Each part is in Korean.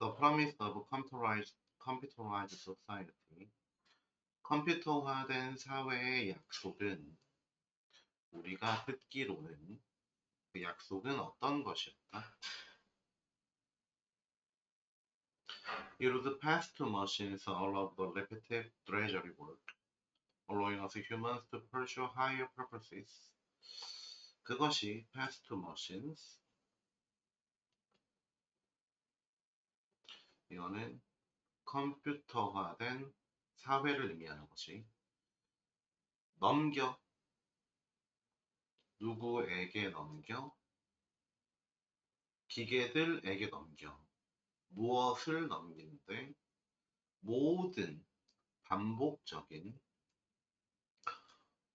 The promise of computerized, computerized society. 컴퓨터화된 사회의 약속은 우리가 듣기로는 그 약속은 어떤 것이었다? It would pass to machines all of the repetitive drudgery work, allowing us humans to pursue higher purposes. 그것이 pass to machines. 이거는 컴퓨터화된 사회를 의미하는 것이 넘겨. 누구에게 넘겨? 기계들에게 넘겨. 무엇을 넘기는데? 모든 반복적인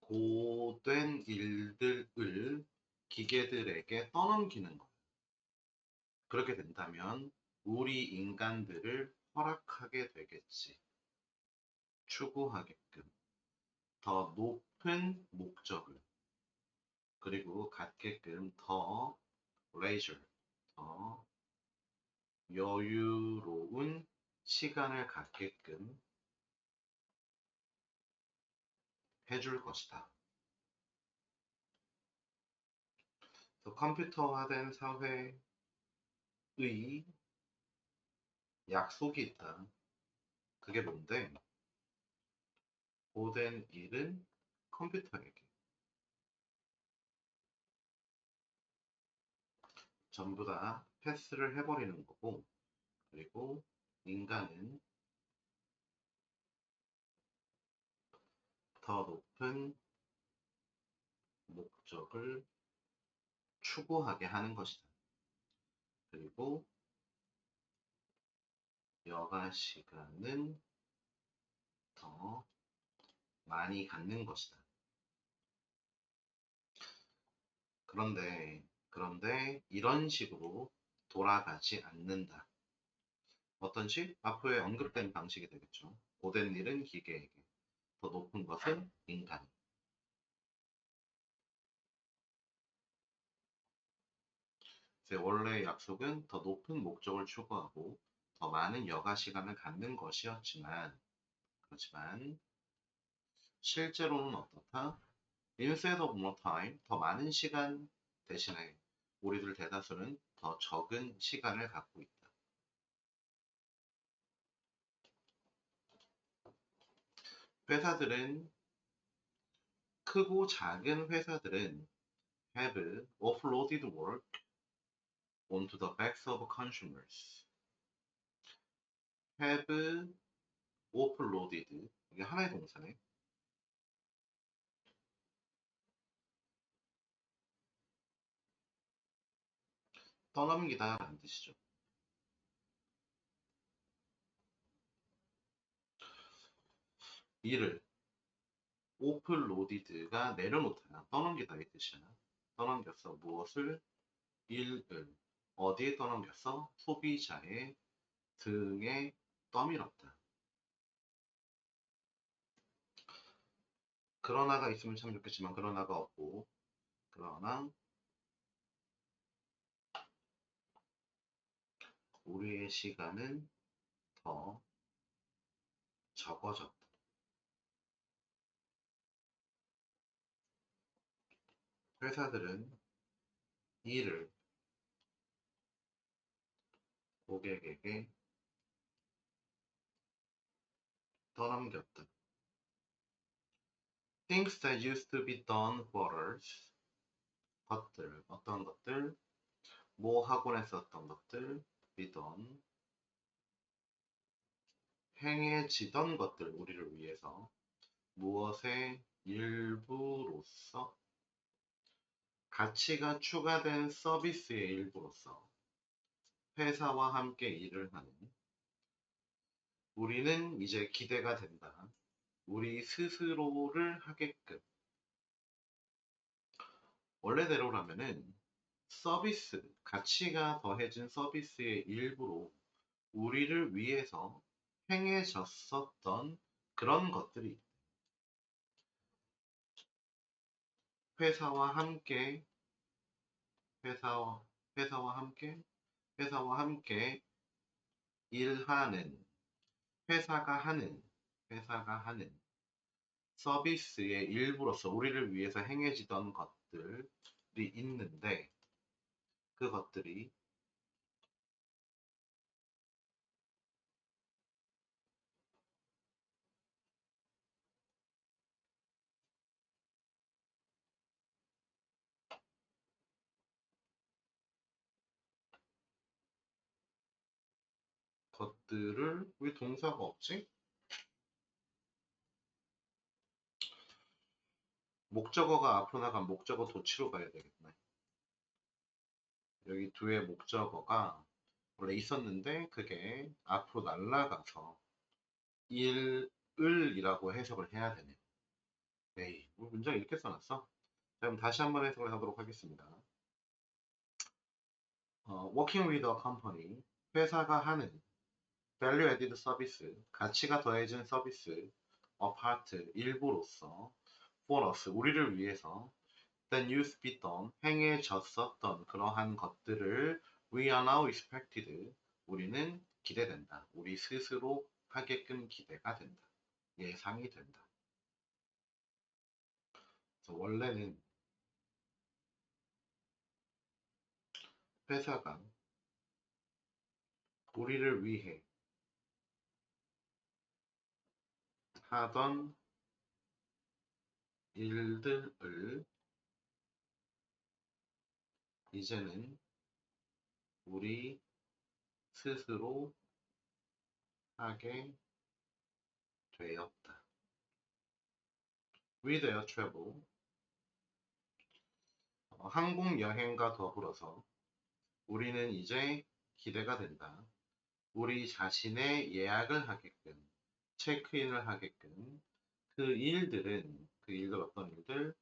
고된 일들을 기계들에게 떠넘기는 거예요. 그렇게 된다면 우리 인간들을 허락하게 되겠지. 추구하게끔 더 높은 목적을 그리고 갖게끔 더 leisure 더 여유로운 시간을 갖게끔 해줄 것이다. 컴퓨터화된 사회의 약속이 있다. 그게 뭔데? 고된 일은 컴퓨터에게 전부 다 패스를 해버리는 거고 그리고 인간은 더 높은 목적을 추구하게 하는 것이다. 그리고 여가 시간은 더 많이 갖는 것이다. 그런데, 그런데 이런 식으로 돌아가지 않는다. 어떤 식? 앞에 언급된 방식이 되겠죠. 고된 일은 기계에게, 더 높은 것은 인간. 제 원래 약속은 더 높은 목적을 추구하고 더 많은 여가 시간을 갖는 것이었지만, 그렇지만 실제로는 어떻다? Instead of more time, 더 많은 시간 대신에 우리들 대다수는 더 적은 시간을 갖고 있다. 회사들은 크고 작은 회사들은 have offloaded work onto the backs of consumers. Have offloaded 이게 하나의 동사네. 떠넘기다 라는 뜻이죠. 일을 오플로디드가 내려놓다, 떠넘기다 이 뜻이야. 떠넘겼어. 무엇을? 일을. 어디에 떠넘겼어? 소비자의 등에 떠밀었다. 그러나가 있으면 참 좋겠지만 그러나가 없고 그러나 우리의 시간은 더 적어졌다. 회사들은 일을 고객에게 떠넘겼다. Things that used to be done us. 것들, 어떤 것들, 뭐 하곤 했었던 것들, be done. 행해지던 것들, 우리를 위해서 무엇의 일부로서 가치가 추가된 서비스의 일부로서 회사와 함께 일을 하는 우리는 이제 기대가 된다. 우리 스스로를 하게끔 원래대로라면은 서비스, 가치가 더해진 서비스의 일부로 우리를 위해서 행해졌었던 그런 것들이 회사와 함께 회사와 회사와 함께 회사와 함께 일하는 회사가 하는 회사가 하는 서비스의 일부로서 우리를 위해서 행해지던 것들이 있는데 그 것들이 것들을 왜 동사가 없지? 목적어가 앞으로 나간 목적어 도치로 가야 되겠네. 여기 뒤에 목적어가 원래 있었는데 그게 앞으로 날라가서 일을 이라고 해석을 해야 되네요. 에이, 뭐 문장 이렇게 써놨어? 자, 그럼 다시 한번 해석을 하도록 하겠습니다. 어, working with a company, 회사가 하는 value added service, 가치가 더해진 서비스, a part, 일부로서, for us, 우리를 위해서, then used be done, 행해졌었던 그러한 것들을 we are now expected, 우리는 기대된다. 우리 스스로 하게끔 기대가 된다. 예상이 된다. 원래는 회사가 우리를 위해 하던 일들을 이제는 우리 스스로 하게 되었다. With air travel, 어, 항공 여행과 더불어서 우리는 이제 기대가 된다. 우리 자신의 예약을 하게끔, 체크인을 하게끔 그 일들은 그 일들 어떤 일들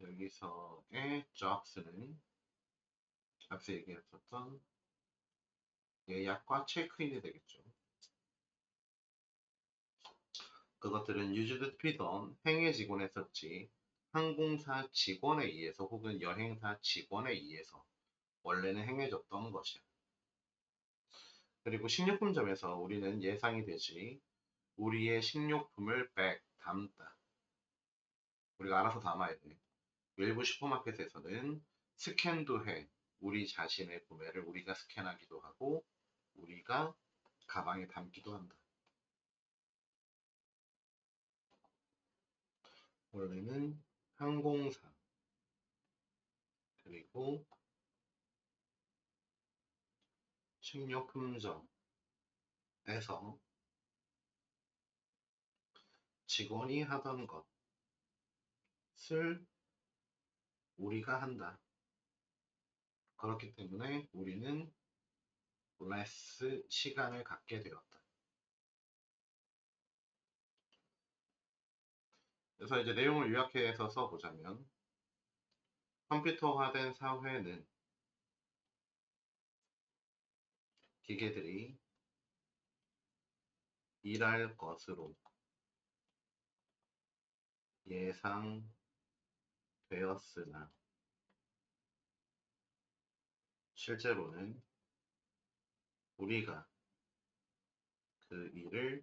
여기서의 jobs는 앞서 얘기했었던 예약과 체크인이 되겠죠. 그것들은 be done 행해지곤 했었지 항공사 직원에 의해서 혹은 여행사 직원에 의해서 원래는 행해졌던 것이야. 그리고 식료품점에서 우리는 예상이 되지 우리의 식료품을 백 담다. 우리가 알아서 담아야 돼. 일부 슈퍼마켓에서는 스캔도 해. 우리 자신의 구매를 우리가 스캔하기도 하고 우리가 가방에 담기도 한다. 원래는 항공사 그리고 식료품점에서 직원이 하던 것을 우리가 한다. 그렇기 때문에 우리는 less 시간을 갖게 되었다. 그래서 이제 내용을 요약해서 써보자면 컴퓨터화된 사회는 기계들이 일할 것으로 예상되었으나 실제로는 우리가 그 일을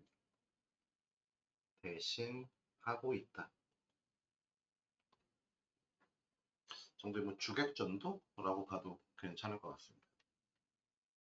대신 하고 있다. 정도의 뭐 주객전도라고 봐도 괜찮을 것 같습니다.